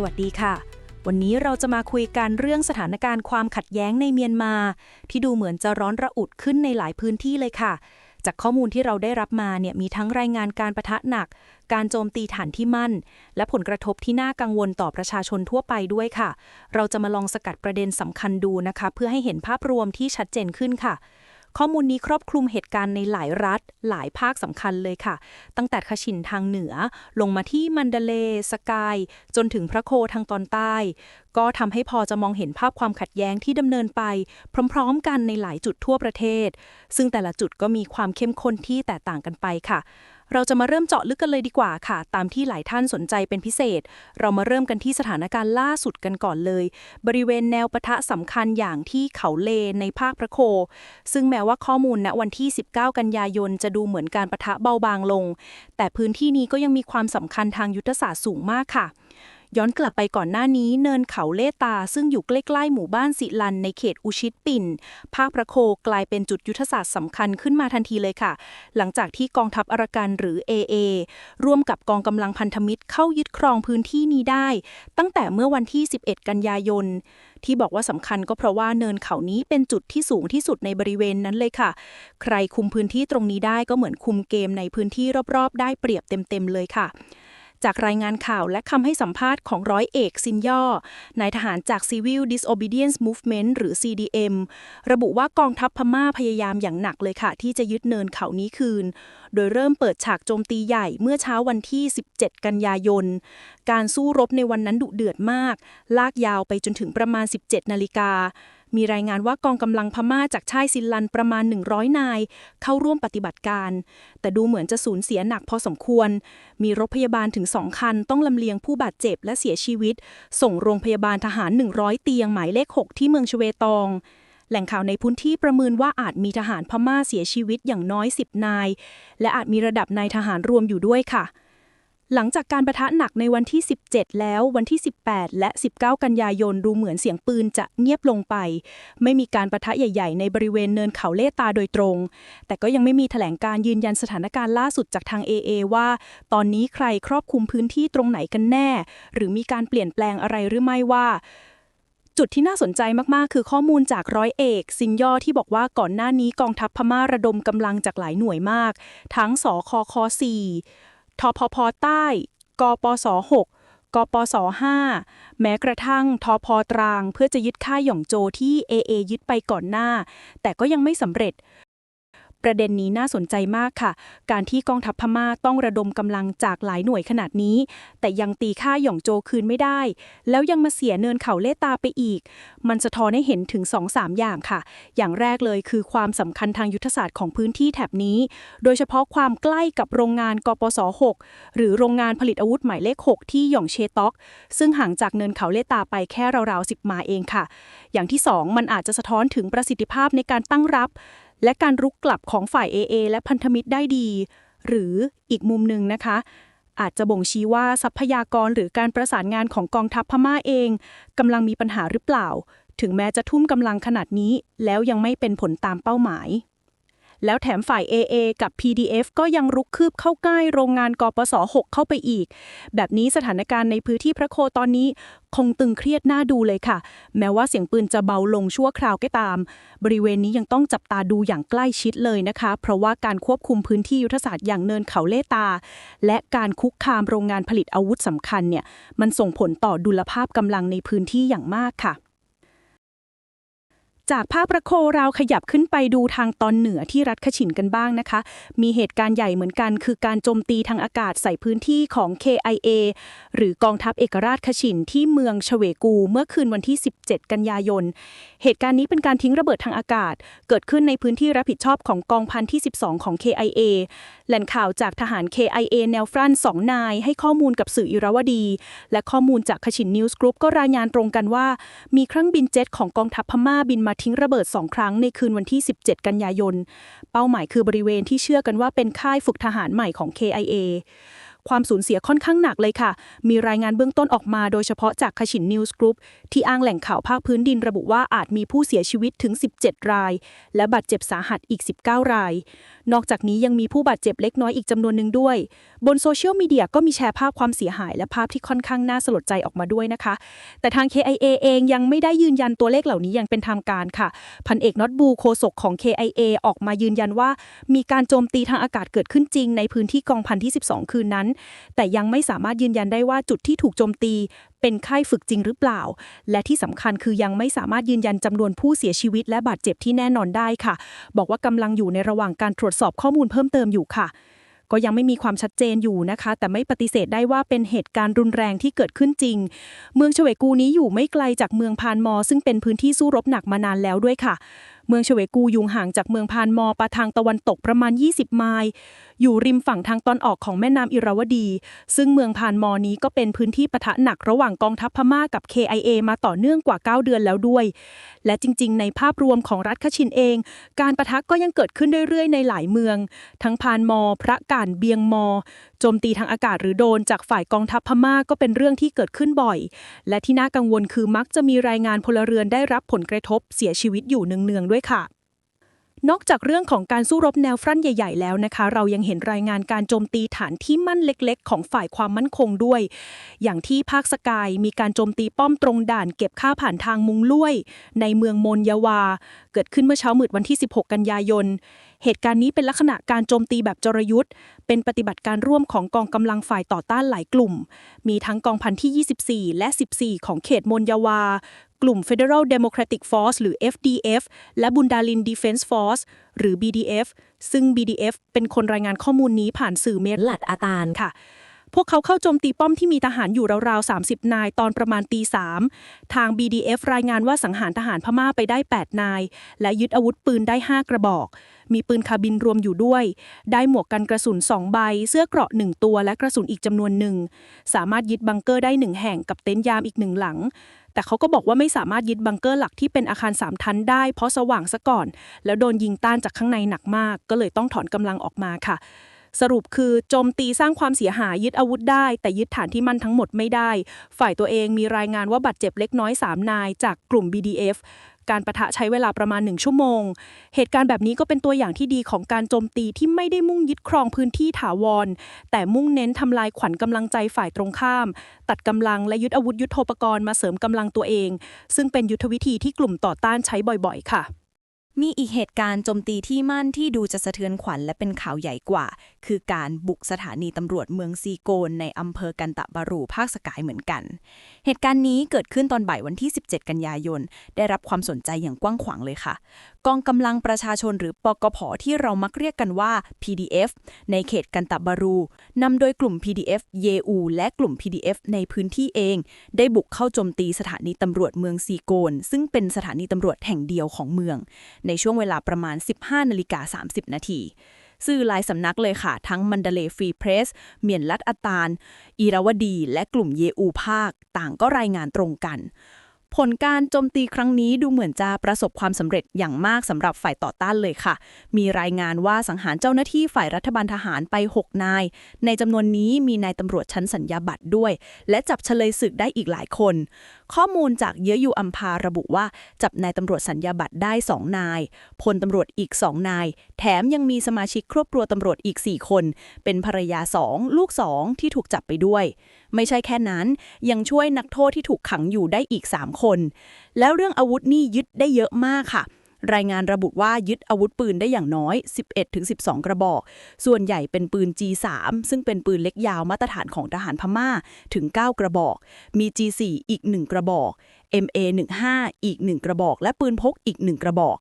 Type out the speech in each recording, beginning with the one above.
สวัสดีค่ะ วันนี้เราจะมาคุยกันเรื่องสถานการณ์ความขัดแย้งในเมียนมา ที่ดูเหมือนจะร้อนระอุดขึ้นในหลายพื้นที่เลยค่ะ จากข้อมูลที่เราได้รับมาเนี่ยมีทั้งรายงานการประทะหนัก การโจมตีฐานที่มั่น และผลกระทบที่น่ากังวลต่อประชาชนทั่วไปด้วยค่ะ เราจะมาลองสกัดประเด็นสำคัญดูนะคะ เพื่อให้เห็นภาพรวมที่ชัดเจนขึ้นค่ะ ข้อมูลนี้ครอบคลุมเหตุการณ์ในหลายรัฐหลายภาคสำคัญเลยค่ะ ตั้งแต่คชินทางเหนือ ลงมาที่มันเดเล สกาย จนถึงพระโคทางตอนใต้ ก็ทำให้พอจะมองเห็นภาพความขัดแย้งที่ดำเนินไป พร้อมๆ กันในหลายจุดทั่วประเทศ ซึ่งแต่ละจุดก็มีความเข้มข้นที่แตกต่างกันไปค่ะ เราจะมาเริ่มเจาะลึกกันเลยดีกว่าค่ะ ตามที่หลายท่านสนใจเป็นพิเศษ เรามาเริ่มกันที่สถานการณ์ล่าสุดกันก่อนเลย บริเวณแนวปะทะสำคัญอย่างที่เขาเลในภาคพระโค ซึ่งแม้ว่าข้อมูลณวันที่ 19 กันยายนจะดูเหมือนการปะทะเบาบางลง แต่พื้นที่นี้ก็ยังมีความสำคัญทางยุทธศาสตร์สูงมากค่ะ ย้อนกลับไปก่อนหน้านี้เนินเขาเลตา ซึ่งอยู่ใกล้ๆหมู่บ้านสิลันในเขตอุชิตปินภาคประโคกลายเป็นจุดยุทธศาสตร์สำคัญขึ้นมาทันทีเลยค่ะ หลังจากที่กองทัพอารากันหรือ AA ร่วมกับกองกำลังพันธมิตรเข้ายึดครองพื้นที่นี้ได้ ตั้งแต่เมื่อวันที่ 11 กันยายน ที่บอกว่าสำคัญก็เพราะว่าเนินเขานี้เป็นจุดที่สูงที่สุดในบริเวณนั้นเลยค่ะ ใครคุมพื้นที่ตรงนี้ได้ก็เหมือนคุมเกมในพื้นที่รอบๆ ได้เปรียบเต็มๆเลยค่ะ จากรายงานข่าวและคำให้สัมภาษณ์ของร้อยเอกซินย่อนายทหารจาก Civil Disobedience Movement หรือ CDM ระบุว่ากองทัพพม่าพยายามอย่างหนักเลยค่ะ ที่จะยึดเนินเขานี้คืน โดยเริ่มเปิดฉากโจมตีใหญ่เมื่อเช้าวันที่ 17 กันยายน การสู้รบในวันนั้นดุเดือดมาก ลากยาวไปจนถึงประมาณ 17 นาฬิกา มีรายงานว่ากองกำลังพม่าจากชายซินลันประมาณ 100 นาย เข้าร่วมปฏิบัติการ แต่ดูเหมือนจะสูญเสียหนักพอสมควร มีรถพยาบาลถึง2คัน ต้องลำเลียงผู้บาดเจ็บและเสียชีวิต ส่งโรงพยาบาลทหาร 100 เตียงหมายเลข 6 ที่เมืองชเวตอง แหล่งข่าวในพื้นที่ประเมินว่าอาจมีทหารพม่าเสียชีวิตอย่างน้อย 10 นาย และอาจมีระดับนายทหารรวมอยู่ด้วยค่ะ หลังจากการประทะหนักในวันที่ 17 แล้ววันที่ 18 และ 19 กันยายนดูเหมือนเสียงปืนจะเงียบลงไป ไม่มีการประทะใหญ่ ๆ ในบริเวณเนินเขาเลตาโดยตรง แต่ก็ยังไม่มีแถลงการยืนยันสถานการณ์ล่าสุดจากทาง AA ว่า ตอนนี้ใครครอบคลุมพื้นที่ตรงไหนกันแน่ หรือมีการเปลี่ยนแปลงอะไรหรือไม่ว่าจุดที่น่าสนใจมาก ๆ คือข้อมูลจากร้อยเอก ซินย่อที่บอกว่าก่อนหน้านี้กองทัพพม่าระดมกำลังจากหลายหน่วยมาก ทั้งสคค4 ทพพใต้ กปส6กปส5แม้กระทั่งทพตราง เพื่อจะยึดค่ายหย่องโจที่ AA ยึดไปก่อนหน้า แต่ก็ยังไม่สำเร็จ ประเด็นนี้น่าสนใจมากค่ะ การที่กองทัพพม่าต้องระดมกำลังจากหลายหน่วยขนาดนี้ แต่ยังตีค่าหย่องโจคืนไม่ได้ แล้วยังมาเสียเนินเขาเลตาไปอีก มันสะท้อนให้เห็นถึง 2-3 อย่างค่ะ อย่างแรกเลยคือความสำคัญทางยุทธศาสตร์ของพื้นที่แถบนี้ โดยเฉพาะความใกล้กับโรงงานกปส6หรือโรงงานผลิตอาวุธหมายเลข 6 ที่หย่องเชต็อก ซึ่งห่างจากเนินเขาเลตาไปแค่ราวๆ10มาเองค่ะ อย่างที่ 2 มันอาจจะสะท้อนถึงประสิทธิภาพในการตั้งรับ และการรุกกลับของฝ่าย AA และพันธมิตรได้ดี หรืออีกมุมหนึ่งนะคะ อาจจะบ่งชี้ว่าทรัพยากรหรือการประสานงานของกองทัพพม่าเองกำลังมีปัญหาหรือเปล่า ถึงแม้จะทุ่มกำลังขนาดนี้ แล้วยังไม่เป็นผลตามเป้าหมาย แล้วแถมฝ่าย AA กับ PDF ก็ยังรุกคืบเข้าใกล้โรงงานกปส 6 เข้าไปอีก แบบนี้สถานการณ์ในพื้นที่พระโคตอนนี้คงตึงเครียดน่าดูเลยค่ะ แม้ว่าเสียงปืนจะเบาลงชั่วคราวก็ตาม บริเวณนี้ยังต้องจับตาดูอย่างใกล้ชิดเลยนะคะ เพราะว่าการควบคุมพื้นที่ยุทธศาสตร์อย่างเนินเขาเลตา และการคุกคามโรงงานผลิตอาวุธสำคัญเนี่ยมันส่งผลต่อดุลภาพกำลังในพื้นที่อย่างมากค่ะ จากภาพประโคเราขยับขึ้นไปดูทางตอนเหนือที่รัฐขชินกันบ้างนะคะ มีเหตุการณ์ใหญ่เหมือนกัน คือการโจมตีทางอากาศใส่พื้นที่ของ KIA หรือกองทัพเอกราชขชินที่เมืองชเวกูเมื่อคืนวันที่ 17 กันยายน เหตุการณ์นี้เป็นการทิ้งระเบิดทางอากาศ เกิดขึ้นในพื้นที่รับผิดชอบของกองพันที่ 12 ของ KIA แหล่งข่าวจากทหาร KIA แนวฟรันสองนาย ให้ข้อมูลกับสื่ออิราวดี และข้อมูลจากขชินนิวส์กรุ๊ปก็รายงานตรงกันว่า มีเครื่องบินเจ็ตของกองทัพพม่าบินมาทิ้งระเบิดสองครั้งในคืนวันที่ 17 กันยายน เป้าหมายคือบริเวณที่เชื่อกันว่าเป็นค่ายฝึกทหารใหม่ของ KIA ความสูญเสียค่อนข้างหนักเลยค่ะ มีรายงานเบื้องต้นออกมาโดยเฉพาะจากคชินนิวส์กรุ๊ปที่อ้างแหล่งข่าวภาคพื้นดินระบุว่าอาจมีผู้เสียชีวิตถึง 17 ราย และบาดเจ็บสาหัสอีก 19 ราย นอกจากนี้ยังมีผู้บาดเจ็บเล็กน้อยอีกจำนวนหนึ่งด้วย บนโซเชียลมีเดียก็มีแชร์ภาพความเสียหาย และภาพที่ค่อนข้างน่าสลดใจออกมาด้วยนะคะ แต่ทาง KIA เองยังไม่ได้ยืนยันตัวเลขเหล่านี้อย่างเป็นทางการค่ะพันเอกน็อตบูโฆษกของ KIA ออกมายืนยันว่า มีการโจมตีทางอากาศเกิดขึ้นจริงในพื้นที่กองพันที่ 12 คืนนั้นแต่ยังไม่สามารถยืนยันได้ว่าจุดที่ถูกโจมตี เป็นค่ายฝึกจริงหรือเปล่า และที่สำคัญคือยังไม่สามารถยืนยันจำนวนผู้เสียชีวิต และบาดเจ็บที่แน่นอนได้ค่ะ บอกว่ากำลังอยู่ในระหว่างการตรวจสอบข้อมูลเพิ่มเติมอยู่ค่ะก็ยังไม่มีความชัดเจนอยู่นะคะ แต่ไม่ปฏิเสธได้ว่าเป็นเหตุการณ์รุนแรงที่เกิดขึ้นจริง เมืองเฉวกูนี้อยู่ไม่ไกลจากเมืองพานมอ ซึ่งเป็นพื้นที่สู้รบหนักมานานแล้วด้วยค่ะ เมืองเฉวกูอยู่ห่างจากเมืองพานมอไปทางตะวันตกประมาณ 20 ไมล์ อยู่ริมฝั่งทางตอนออกของแม่น้ำอิราวดี ซึ่งเมืองพานมอนี้ก็เป็นพื้นที่ปะทะหนักระหว่างกองทัพพม่ากับ KIA มาต่อเนื่องกว่า 9 เดือนแล้วด้วย และจริง ๆ ในภาพรวมของรัฐคชินเอง การปะทะก็ยังเกิดขึ้นเรื่อยๆ ในหลายเมือง ทั้งพานมอ พระกานเบียงมอ โจมตีทางอากาศหรือโดนจากฝ่ายกองทัพพม่าก็เป็นเรื่องที่เกิดขึ้นบ่อย และที่น่ากังวลคือมักจะมีรายงานพลเรือนได้รับผลกระทบเสียชีวิตอยู่เนืองๆด้วยค่ะนอกจากเรื่องของการสู้รบแนวฟรั่นใหญ่ ๆ แล้วนะคะ เรายังเห็นรายงานการโจมตีฐานที่มั่นเล็ก ๆ ของฝ่ายความมั่นคงด้วย อย่างที่ภาคสกายมีการโจมตีป้อมตรงด่านเก็บค่าผ่านทางมุงลุ่ยในเมืองมนยาวา เกิดขึ้นเมื่อเช้ามืดวันที่ 16 กันยายน เหตุการณ์นี้เป็นลักษณะการโจมตีแบบจรยุทธ์ เป็นปฏิบัติการร่วมของกองกำลังฝ่ายต่อต้านหลายกลุ่ม มีทั้งกองพันที่ 24 และ 14 ของเขตมนยาวา กลุ่ม Federal Democratic Force หรือ FDF และบุนดาลิน Defense Force หรือ BDF ซึ่ง BDF เป็นคนรายงานข้อมูลนี้ผ่านสื่อเมลัดอาตานค่ะ พวกเขาเข้าโจมตีป้อมที่มีทหารอยู่ราวๆ 30 นายตอนประมาณตีสามทาง BDF รายงานว่าสังหารทหารพม่าไปได้ 8 นาย และยึดอาวุธปืนได้ 5 กระบอก มีปืนคาบินรวมอยู่ด้วย ได้หมวกกันกระสุน 2 ใบ เสื้อเกราะ 1 ตัวและกระสุนอีกจำนวนหนึ่ง สามารถยึดบังเกอร์ได้ 1 แห่งกับเต็นท์ยามอีกหนึ่งหลังแต่เขาก็บอกว่าไม่สามารถยึดบังเกอร์หลักที่เป็นอาคาร3ชั้นได้ เพราะสว่างซะก่อน แล้วโดนยิงต้านจากข้างในหนักมาก ก็เลยต้องถอนกำลังออกมาค่ะ สรุปคือโจมตีสร้างความเสียหายยึดอาวุธได้ แต่ยึดฐานที่มั่นทั้งหมดไม่ได้ ฝ่ายตัวเองมีรายงานว่าบาดเจ็บเล็กน้อย 3 นายจากกลุ่ม BDF การประทะใช้เวลาประมาณ 1 ชั่วโมง เหตุการณ์แบบนี้ก็เป็นตัวอย่างที่ดีของการโจมตีที่ไม่ได้มุ่งยึดครองพื้นที่ถาวร แต่มุ่งเน้นทำลายขวัญกำลังใจฝ่ายตรงข้าม ตัดกำลังและยึดอาวุธยุโทโธปกรณ์มาเสริมกำลังตัวเอง ซึ่งเป็นยุทธวิธีที่กลุ่มต่อต้านใช้บ่อยๆ ค่ะ มีอีกเหตุการณ์โจมตีที่มั่นที่ดูจะสะเทือนขวัญและเป็นข่าวใหญ่กว่า คือการบุกสถานีตำรวจเมืองซีโกน ในอำเภอกันตะบารูภาคสกายเหมือนกัน เหตุการณ์นี้เกิดขึ้นตอนบ่ายวันที่ 17 กันยายน ได้รับความสนใจอย่างกว้างขวางเลยค่ะ กองกำลังประชาชนหรือปกผที่เรามักเรียกกันว่า PDF ในเขตกันตะบารูนำโดยกลุ่ม PDF เยอูและกลุ่ม PDF ในพื้นที่เอง ได้บุกเข้าโจมตีสถานีตำรวจเมืองซีโกน ซึ่งเป็นสถานีตำรวจแห่งเดียวของเมืองในช่วงเวลาประมาณ 15นาฬิกา30 นาทีสื่อหลายสำนักเลยค่ะ ทั้งมันเดเลฟรีเพรส เมียนลัดอาตานอีราวดี และกลุ่มเยอูภาค ต่างก็รายงานตรงกัน ผลการโจมตีครั้งนี้ดูเหมือนจะประสบความสำเร็จอย่างมากสำหรับฝ่ายต่อต้านเลยค่ะ มีรายงานว่าสังหารเจ้าหน้าที่ฝ่ายรัฐบาลทหารไป 6 นาย ในจำนวนนี้มีนายตำรวจชั้นสัญญาบัตรด้วย และจับเฉลยศึกได้อีกหลายคน ข้อมูลจากเยอะยูอัมพาระบุว่า จับนายตำรวจสัญญาบัตรได้ 2 นาย พลตำรวจอีก 2 นาย แถมยังมีสมาชิกครอบครัวตำรวจอีก 4 คน เป็นภรรยา 2 ลูก 2 ที่ถูกจับไปด้วย ไม่ใช่แค่นั้น ยังช่วยนักโทษที่ถูกขังอยู่ได้อีก 3 คน แล้วเรื่องอาวุธนี่ยึดได้เยอะมากค่ะ รายงานระบุว่ายึดอาวุธปืนได้อย่างน้อย 11-12 กระบอก ส่วนใหญ่เป็นปืน G3 ซึ่งเป็นปืนเล็กยาวมาตรฐานของทหารพม่าถึง 9 กระบอก มี G4 อีก 1 กระบอก MA15 อีก 1 กระบอก และปืนพกอีก 1 กระบอก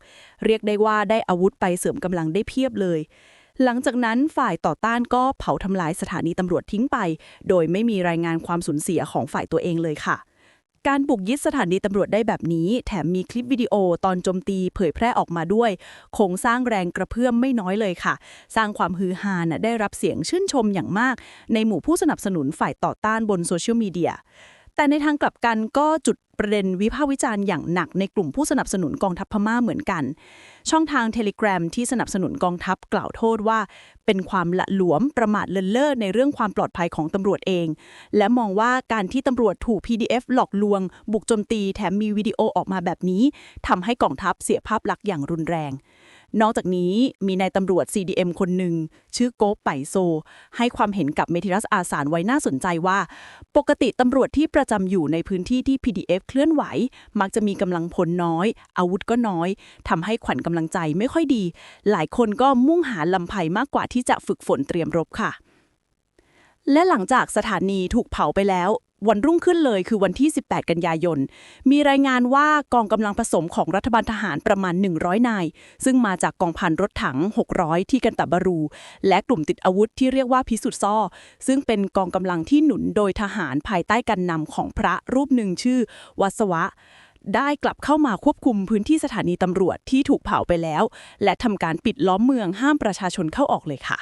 เรียกได้ว่าได้อาวุธไปเสริมกำลังได้เพียบเลยหลังจากนั้นฝ่ายต่อต้านก็เผาทำลายสถานีตำรวจทิ้งไป โดยไม่มีรายงานความสูญเสียของฝ่ายตัวเองเลยค่ะ การบุกยึดสถานีตำรวจได้แบบนี้ แถมมีคลิปวิดีโอตอนโจมตีเผยแพร่ออกมาด้วย คงสร้างแรงกระเพื่อมไม่น้อยเลยค่ะ สร้างความฮือฮานะได้รับเสียงชื่นชมอย่างมาก ในหมู่ผู้สนับสนุนฝ่ายต่อต้านบนโซเชียลมีเดีย แต่ในทางกลับกันก็จุดประเด็นวิพากษ์วิจารณ์อย่างหนักในกลุ่มผู้สนับสนุนกองทัพพม่าเหมือนกัน ช่องทางเทเล gram ที่สนับสนุนกองทัพกล่าวโทษว่า เป็นความละหลวมประมาทเลินเล่อในเรื่องความปลอดภัยของตำรวจเอง และมองว่าการที่ตำรวจถูก PDF หลอกลวง บุกโจมตีแถมมีวิดีโอออกมาแบบนี้ทำให้กองทัพเสียภาพลักษณ์อย่างรุนแรง นอกจากนี้มีนายตำรวจ CDM คนหนึ่ง ชื่อโกปไปโซ ให้ความเห็นกับเมทิรัสอาสารไว้น่าสนใจว่า ปกติตำรวจที่ประจำอยู่ในพื้นที่ที่ PDF เคลื่อนไหว มักจะมีกำลังพลน้อย อาวุธก็น้อยทำให้ขวัญกำลังใจไม่ค่อยดี หลายคนก็มุ่งหาลำไพมากกว่าที่จะฝึกฝนเตรียมรบค่ะและหลังจากสถานีถูกเผาไปแล้ว วันรุ่งขึ้นเลยคือวันที่ 18 กันยายน มีรายงานว่ากองกำลังผสมของรัฐบาลทหารประมาณ 100 นาย ซึ่งมาจากกองพันรถถัง 600 ที่กันตะบารู และกลุ่มติดอาวุธที่เรียกว่าพิสุทธิ์ซ่อ ซึ่งเป็นกองกำลังที่หนุนโดยทหารภายใต้การนำของพระรูปหนึ่งชื่อวัสวะ ได้กลับเข้ามาควบคุมพื้นที่สถานีตำรวจที่ถูกเผาไปแล้ว และทำการปิดล้อมเมืองห้ามประชาชนเข้าออกเลยค่ะ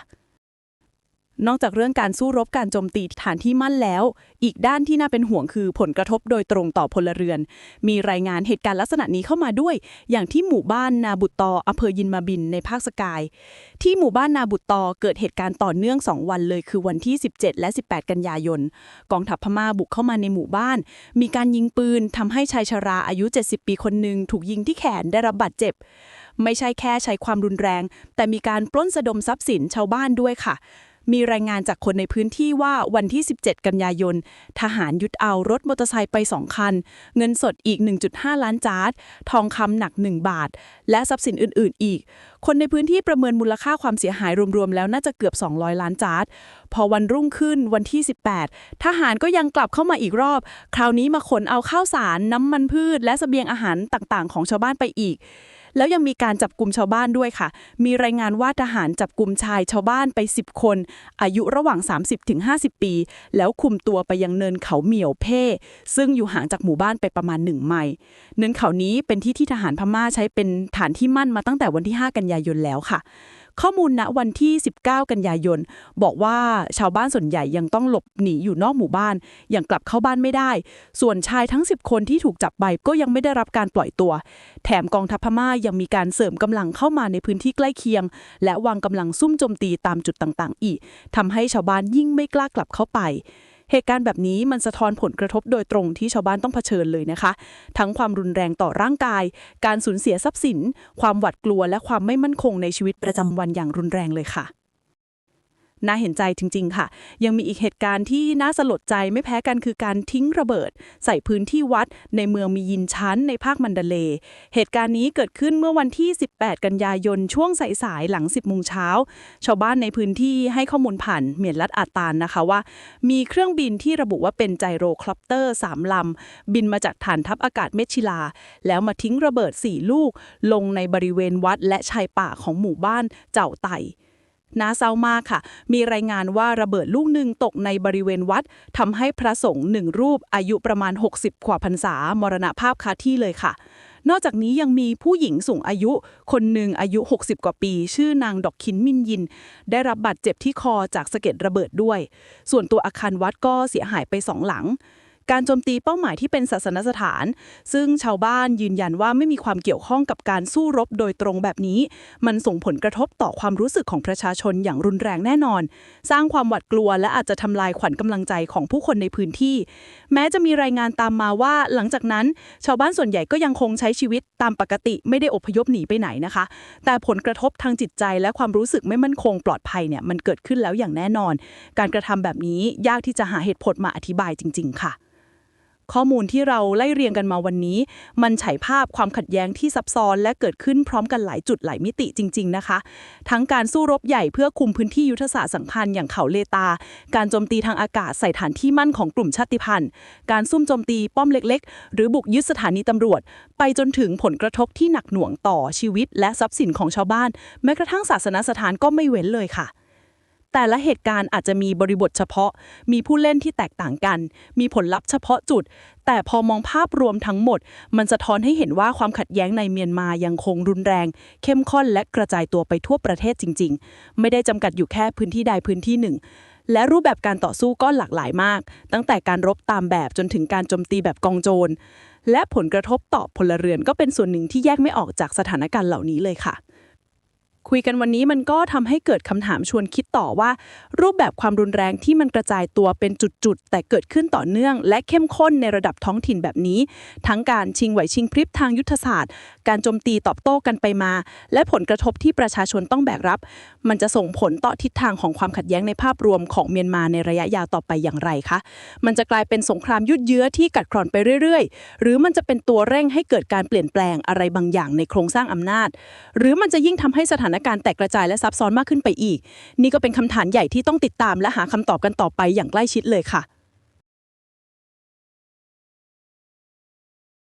นอกจากเรื่องการสู้รบการโจมตีฐานที่มั่นแล้ว อีกด้านที่น่าเป็นห่วงคือผลกระทบโดยตรงต่อพลเรือน มีรายงานเหตุการณ์ลักษณะนี้เข้ามาด้วย อย่างที่หมู่บ้านนาบุตตออำเภอยินมาบินในภาคสกาย ที่หมู่บ้านนาบุตตอเกิดเหตุการณ์ต่อเนื่อง 2 วันเลยคือวันที่ 17 และ 18 กันยายน กองทัพพม่าบุกเข้ามาในหมู่บ้าน มีการยิงปืนทำให้ชายชราอายุ 70 ปีคนหนึ่งถูกยิงที่แขนได้รับบาดเจ็บไม่ใช่แค่ใช้ความรุนแรง แต่มีการปล้นสะดมทรัพย์สินชาวบ้านด้วยค่ะ มีรายงานจากคนในพื้นที่ว่าวันที่ 17 กันยายน ทหารยึดเอารถมอเตอร์ไซค์ไป 2 คัน เงินสดอีก 1.5 ล้านจาร์ดทองคำหนัก 1 บาท และทรัพย์สินอื่น ๆ อีก คนในพื้นที่ประเมินมูลค่าความเสียหายรวม ๆ แล้วน่าจะเกือบ 200 ล้านจาร์ดพอวันรุ่งขึ้นวันที่ 18 ทหารก็ยังกลับเข้ามาอีกรอบ คราวนี้มาขนเอาข้าวสารน้ำมันพืช และเสบียงอาหารต่าง ๆ ของชาวบ้านไปอีก แล้วยังมีการจับกลุ่มชาวบ้านด้วยค่ะ มีรายงานว่าทหารจับกลุ่มชายชาวบ้านไป 10 คน อายุระหว่าง 30-50 ปี แล้วคุมตัวไปยังเนินเขาเหมี่ยวเพ่ ซึ่งอยู่ห่างจากหมู่บ้านไปประมาณ 1 ไมล์เนินเขานี้เป็นที่ที่ทหารพม่าใช้เป็นฐานที่มั่นมาตั้งแต่วันที่ 5 กันยายนแล้วค่ะ ข้อมูลณวันที่ 19 กันยายน บอกว่าชาวบ้านส่วนใหญ่ยังต้องหลบหนีอยู่นอกหมู่บ้าน ยังกลับเข้าบ้านไม่ได้ ส่วนชายทั้ง 10 คนที่ถูกจับไปก็ยังไม่ได้รับการปล่อยตัว แถมกองทัพพม่ายังมีการเสริมกำลังเข้ามาในพื้นที่ใกล้เคียง และวางกำลังซุ่มโจมตีตามจุดต่างๆ อีกทำให้ชาวบ้านยิ่งไม่กล้ากลับเข้าไป เหตุการณ์แบบนี้มันสะท้อนผลกระทบโดยตรงที่ชาวบ้านต้องเผชิญเลยนะคะ ทั้งความรุนแรงต่อร่างกาย การสูญเสียทรัพย์สิน ความหวาดกลัวและความไม่มั่นคงในชีวิตประจำวันอย่างรุนแรงเลยค่ะ น่าเห็นใจจริง ๆ ค่ะ ยังมีอีกเหตุการณ์ที่น่าสลดใจไม่แพ้กันคือการทิ้งระเบิด ใส่พื้นที่วัดในเมืองมียินชั้นในภาคมันดาเล เหตุการณ์นี้เกิดขึ้นเมื่อวันที่ 18 กันยายนช่วงสายๆหลัง 10โมงเช้า ชาวบ้านในพื้นที่ให้ข้อมูลผ่านเมียนรัฐอาตานนะคะว่า มีเครื่องบินที่ระบุว่าเป็นไจโรคลอปเตอร์3ลำ บินมาจากฐานทัพอากาศเมชิลา แล้วมาทิ้งระเบิด 4 ลูก ลงในบริเวณวัดและชายป่าของหมู่บ้านเจ้าไต่ น่าเศร้ามากค่ะ มีรายงานว่าระเบิดลูกหนึ่งตกในบริเวณวัดทำให้พระสงฆ์หนึ่งรูปอายุประมาณ 60 กว่าพรรษามรณภาพคาที่เลยค่ะนอกจากนี้ยังมีผู้หญิงสูงอายุ คนหนึ่งอายุ 60 กว่าปี ชื่อนางดอกคินมินยิน ได้รับบาดเจ็บที่คอจากสะเก็ดระเบิดด้วย ส่วนตัวอาคารวัดก็เสียหายไปสองหลัง การโจมตีเป้าหมายที่เป็นศาสนสถาน ซึ่งชาวบ้านยืนยันว่าไม่มีความเกี่ยวข้องกับการสู้รบโดยตรงแบบนี้ มันส่งผลกระทบต่อความรู้สึกของประชาชนอย่างรุนแรงแน่นอน สร้างความหวาดกลัวและอาจจะทำลายขวัญกำลังใจของผู้คนในพื้นที่ แม้จะมีรายงานตามมาว่า หลังจากนั้น ชาวบ้านส่วนใหญ่ก็ยังคงใช้ชีวิตตามปกติไม่ได้อพยพหนีไปไหนนะคะ แต่ผลกระทบทางจิตใจและความรู้สึกไม่มั่นคงปลอดภัยเนี่ยมันเกิดขึ้นแล้วอย่างแน่นอน การกระทำแบบนี้ยากที่จะหาเหตุผลมาอธิบายจริง ๆ ค่ะ ข้อมูลที่เราไล่เรียงกันมาวันนี้ มันฉายภาพความขัดแย้งที่ซับซ้อนและเกิดขึ้นพร้อมกันหลายจุดหลายมิติจริง ๆนะคะ ทั้งการสู้รบใหญ่เพื่อคุมพื้นที่ยุทธศาสตร์สำคัญอย่างเขาเลตา การโจมตีทางอากาศใส่ฐานที่มั่นของกลุ่มชาติพันธุ์ การซุ่มโจมตีป้อมเล็ก ๆ หรือบุกยึดสถานีตำรวจ ไปจนถึงผลกระทบที่หนักหน่วงต่อชีวิต และทรัพย์สินของชาวบ้าน แม้กระทั่งศาสนสถานก็ไม่เว้นเลยค่ะ แต่ละเหตุการณ์อาจจะมีบริบทเฉพาะ มีผู้เล่นที่แตกต่างกัน มีผลลัพธ์เฉพาะจุด แต่พอมองภาพรวมทั้งหมด มันสะท้อนให้เห็นว่าความขัดแย้งในเมียนมายังคงรุนแรง เข้มข้นและกระจายตัวไปทั่วประเทศจริง ๆ ไม่ได้จำกัดอยู่แค่พื้นที่ใดพื้นที่หนึ่งและรูปแบบการต่อสู้ก็หลากหลายมาก ตั้งแต่การรบตามแบบจนถึงการโจมตีแบบกองโจร และผลกระทบต่อพลเรือนก็เป็นส่วนหนึ่งที่แยกไม่ออกจากสถานการณ์เหล่านี้เลยค่ะ คุยกันวันนี้มันก็ทำให้เกิดคำถามชวนคิดต่อว่า รูปแบบความรุนแรงที่มันกระจายตัวเป็นจุดๆ แต่เกิดขึ้นต่อเนื่อง และเข้มข้นในระดับท้องถิ่นแบบนี้ ทั้งการชิงไหวชิงพริบทางยุทธศาสตร์ การโจมตีตอบโต้กันไปมา และผลกระทบที่ประชาชนต้องแบกรับ มันจะส่งผลต่อทิศทางของความขัดแย้งในภาพรวมของเมียนมาในระยะยาวต่อไปอย่างไรคะมันจะกลายเป็นสงครามยืดเยื้อที่กัดกร่อนไปเรื่อยๆ หรือมันจะเป็นตัวเร่งให้เกิดการเปลี่ยนแปลงอะไรบางอย่างในโครงสร้างอำนาจ หรือมันจะยิ่งทำให้สถานานการณ์แตกกระจายและซับซ้อนมากขึ้นไปอีก นี่ก็เป็นคำถามใหญ่ที่ต้องติดตามและหาคำตอบกันต่อไปอย่างใกล้ชิดเลยค่ะ